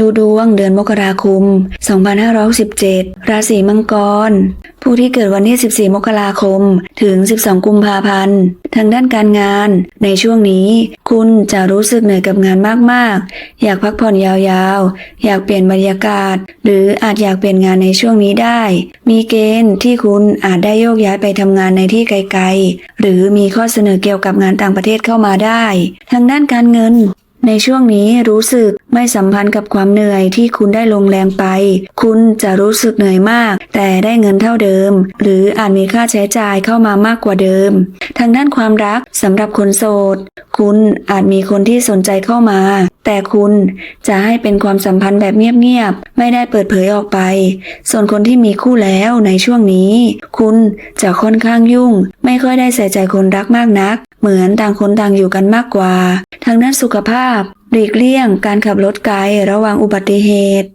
ดูดวงเดือนมกราคม 2567 ราศีมังกร ผู้ที่เกิดวันที่ 14 มกราคม ถึง 12 กุมภาพันธ์ ทางด้านการงาน ในช่วงนี้ คุณจะรู้สึกเหนื่อยกับงานมาก ๆ อยากพักผ่อนยาวๆ อยากเปลี่ยนบรรยากาศ หรืออาจอยากเปลี่ยนงานในช่วงนี้ได้ มีเกณฑ์ที่คุณอาจได้โยกย้ายไปทำงานในที่ไกล ๆ หรือมีข้อเสนอเกี่ยวกับงานต่างประเทศเข้ามาได้ ทางด้านการเงิน ในช่วงนี้รู้สึกไม่สัมพันธ์กับความเหนื่อยที่คุณได้ลงแรงไป คุณจะรู้สึกเหนื่อยมาก แต่ได้เงินเท่าเดิม หรืออาจมีค่าใช้จ่ายเข้ามามากกว่าเดิม ทางด้านความรักสำหรับคนโสด คุณอาจมีคนที่สนใจเข้ามา แต่คุณจะให้เป็นความสัมพันธ์แบบเงียบๆ ไม่ได้เปิดเผยออกไป ส่วนคนที่มีคู่แล้วในช่วงนี้ คุณจะค่อนข้างยุ่ง ไม่ค่อยได้ใส่ใจคนรักมากนัก เหมือนต่างคนต่างอยู่กันมากกว่า ทางด้านสุขภาพหลีกเลี่ยงการขับรถไกลระวังอุบัติเหตุ